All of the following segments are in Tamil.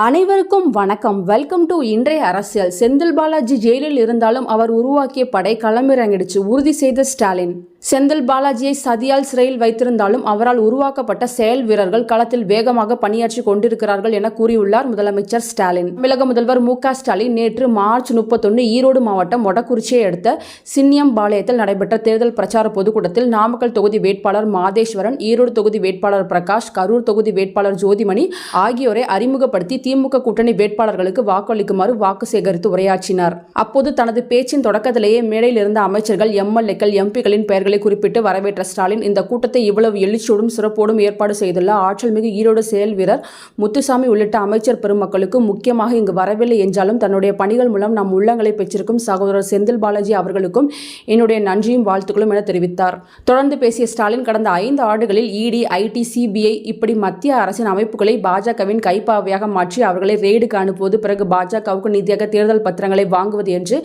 அனைவருக்கும் வணக்கம். வெல்கம் டு இன்றைய அரசியல். செந்தில் பாலாஜி ஜெயிலில் இருந்தாலும் அவர் உருவாக்கிய படை களமிறங்கிடுச்சு. உறுதி செய்த ஸ்டாலின். செந்தில் பாலாஜியை சதியால் சிறையில் வைத்திருந்தாலும் அவரால் உருவாக்கப்பட்ட செயல் வீரர்கள் களத்தில் வேகமாக பணியாற்றி கொண்டிருக்கிறார்கள் என கூறியுள்ளார் முதலமைச்சர் ஸ்டாலின். தமிழக முதல்வர் மு ஸ்டாலின் நேற்று மார்ச் முப்பத்தொன்று ஈரோடு மாவட்டம் மொடக்குறிச்சியை அடுத்த சின்னியம் பாளையத்தில் நடைபெற்ற தேர்தல் பிரச்சார பொதுக்கூட்டத்தில் நாமக்கல் தொகுதி வேட்பாளர் மாதேஸ்வரன் ஈரோடு தொகுதி வேட்பாளர் பிரகாஷ் கரூர் தொகுதி வேட்பாளர் ஜோதிமணி ஆகியோரை அறிமுகப்படுத்தி திமுக கூட்டணி வேட்பாளர்களுக்கு வாக்களிக்குமாறு வாக்கு சேகரித்து உரையாற்றினார். அப்போது தனது பேச்சின் தொடக்கத்திலேயே மேடையில் இருந்த அமைச்சர்கள் எம்எல்ஏக்கள் எம்பிகளின் பெயர்கள் குறிப்பிட்டு வரவேற்ற ஸ்டாலின் இந்த கூட்டத்தை இவ்வளவு எழுச்சியோடும் சிறப்போடும் ஏற்பாடு செய்துள்ள ஆற்றல் மிகு ஈரோடு செயல் வீரர் முத்துசாமி உள்ளிட்ட அமைச்சர் பெருமக்களுக்கு முக்கியமாக இங்கு வரவில்லை என்றாலும் தன்னுடைய பணிகள் மூலம் நம் உள்ளங்களை பெற்றிருக்கும் சகோதரர் செந்தில் பாலாஜி அவர்களுக்கும் என்னுடைய நன்றியும் வாழ்த்துக்களும் என தெரிவித்தார். தொடர்ந்து பேசிய ஸ்டாலின் கடந்த ஐந்து ஆண்டுகளில் இடி ஐடி சிபிஐ இப்படி மத்திய அரசின் அமைப்புகளை பாஜகவின் கைப்பாவையாக மாற்றி அவர்களை ரெய்டுக்கு அனுப்புவது பிறகு பாஜகவுக்கு நிதியாக தேர்தல் பத்திரங்களை வாங்குவது என்று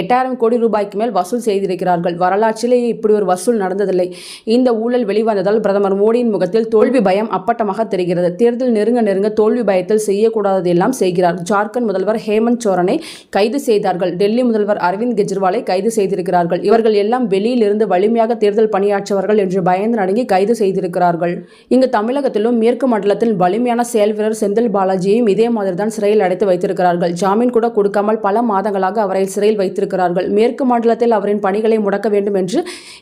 எட்டாயிரம் கோடி ரூபாய்க்கு மேல் வசூல் செய்திருக்கிறார்கள். வரலாற்றிலேயே இப்படி ஒரு வசூல் நடந்ததில்லை. இந்த ஊழல் வெளிவந்ததால் பிரதமர் மோடியின் முகத்தில் தோல்வி பயம் அப்பட்டமாக தெரிகிறது. தேர்தல் நெருங்க நெருங்க தோல்வி பயத்தில் செய்யக்கூடாததெல்லாம் செய்கிறார். ஜார்க்கண்ட் முதல்வர் ஹேமந்த் சோரனை கைது செய்தார்கள். டெல்லி முதல்வர் அரவிந்த் கெஜ்ரிவாலை கைது செய்திருக்கிறார்கள். இவர்கள் எல்லாம் வெளியிலிருந்து வலிமையாக தேர்தல் பணியாற்றவர்கள் என்று பயந்து நடுங்கி கைது செய்திருக்கிறார்கள். இங்கு தமிழகத்திலும் மேற்கு மண்டலத்தில் வலிமையான செயல் வீரர் செந்தில் பாலாஜியையும் இதே மாதிரிதான் சிறையில் அடைத்து வைத்திருக்கிறார்கள். ஜாமீன் கூட கொடுக்காமல் பல மாதங்களாக அவரை சிறையில் வைத்திருக்கிறார்கள். மேற்கு மண்டலத்தில் அவரின் பணிகளை முடக்க வேண்டும் என்று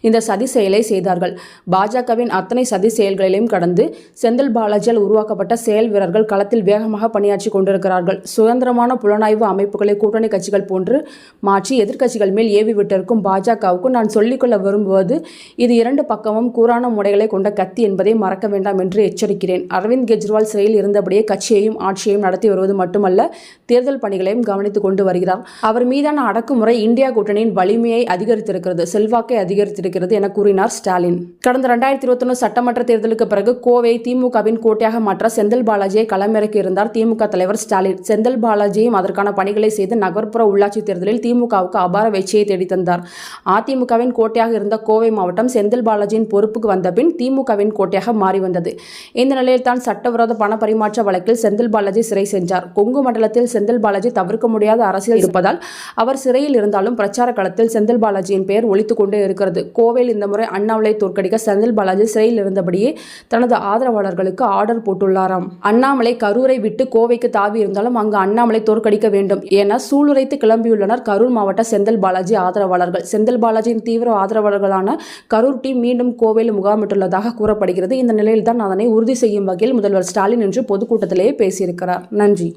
இந்த சதி செயலை செய்தார்கள். பாஜகவின் அத்தனை சதி செயல்களையும் கடந்து செந்தில் பாலாஜியால் உருவாக்கப்பட்ட செயல் வீரர்கள் களத்தில் வேகமாக பணியாற்றி கொண்டிருக்கிறார்கள். சுதந்திரமான புலனாய்வு அமைப்புகளை கூட்டணி கட்சிகள் போன்று மாற்றி எதிர்க்கட்சிகள் மேல் ஏவி விட்டிருக்கும் பாஜகவுக்கு நான் சொல்லிக்கொள்ள விரும்புவது இது இரண்டு பக்கமும் கூறான முறைகளை கொண்ட கத்தி என்பதை மறக்க வேண்டாம் என்று எச்சரிக்கிறேன். அரவிந்த் கெஜ்ரிவால் சிறையில் இருந்தபடியே கட்சியையும் ஆட்சியையும் நடத்தி வருவது மட்டுமல்ல தேர்தல் பணிகளையும் கவனித்துக் கொண்டு வருகிறார். அவர் மீதான அடக்குமுறை இந்தியா கூட்டணியின் வலிமையை அதிகரித்திருக்கிறது செல்வாக்கை அதிகரித்திருக்கிறது. என கூறினார் ஸ்டாலின். கடந்த ரெண்டாயிரத்தி இருபத்தொன்னு சட்டமன்ற தேர்தலுக்கு பிறகு கோவை திமுகவின் கோட்டையாக மாற்ற செந்தில் பாலாஜியை களமிறக்கி இருந்தார் திமுக தலைவர் ஸ்டாலின். செந்தில் பாலாஜியும் அதற்கான பணிகளை செய்து நகர்ப்புற உள்ளாட்சி தேர்தலில் திமுகவுக்கு அபார வெற்றியை தேடித்தந்தார். அதிமுகவின் கோட்டையாக இருந்த கோவை மாவட்டம் செந்தில் பாலாஜியின் பொறுப்புக்கு வந்தபின் திமுகவின் கோட்டையாக மாறி வந்தது. இந்த நிலையில் தான் சட்டவிரோத பண பரிமாற்ற வழக்கில் செந்தில் பாலாஜி சிறை சென்றார். கொங்கு மண்டலத்தில் செந்தில் பாலாஜி தவிர்க்க முடியாத அரசியல் இருப்பதால் அவர் சிறையில் இருந்தாலும் பிரச்சார களத்தில் செந்தில் பாலாஜியின் பெயர் ஒழித்துக் கொண்டே இருக்கிறது. கோவை கோவையில் இந்த முறை அண்ணாமலை தோற்கடிக்க செந்தில் பாலாஜி சிறையில் இருந்தபடியே தனது ஆதரவாளர்களுக்கு ஆர்டர் போட்டுள்ளாராம். அண்ணாமலை கரூரை விட்டு கோவைக்கு தாவி இருந்தாலும் அங்கு அண்ணாமலை தோற்கடிக்க வேண்டும் என சூளுரைத்து கிளம்பியுள்ளனர் கரூர் மாவட்ட செந்தில் பாலாஜி ஆதரவாளர்கள். செந்தில் பாலாஜியின் தீவிர ஆதரவாளர்களான கரூர் டீம் மீண்டும் கோவையில் முகாமிட்டுள்ளதாக கூறப்படுகிறது. இந்த நிலையில்தான் அதனை உறுதி செய்யும் வகையில் முதல்வர் ஸ்டாலின் இன்று பொதுக்கூட்டத்திலேயே பேசியிருக்கிறார். நன்றி.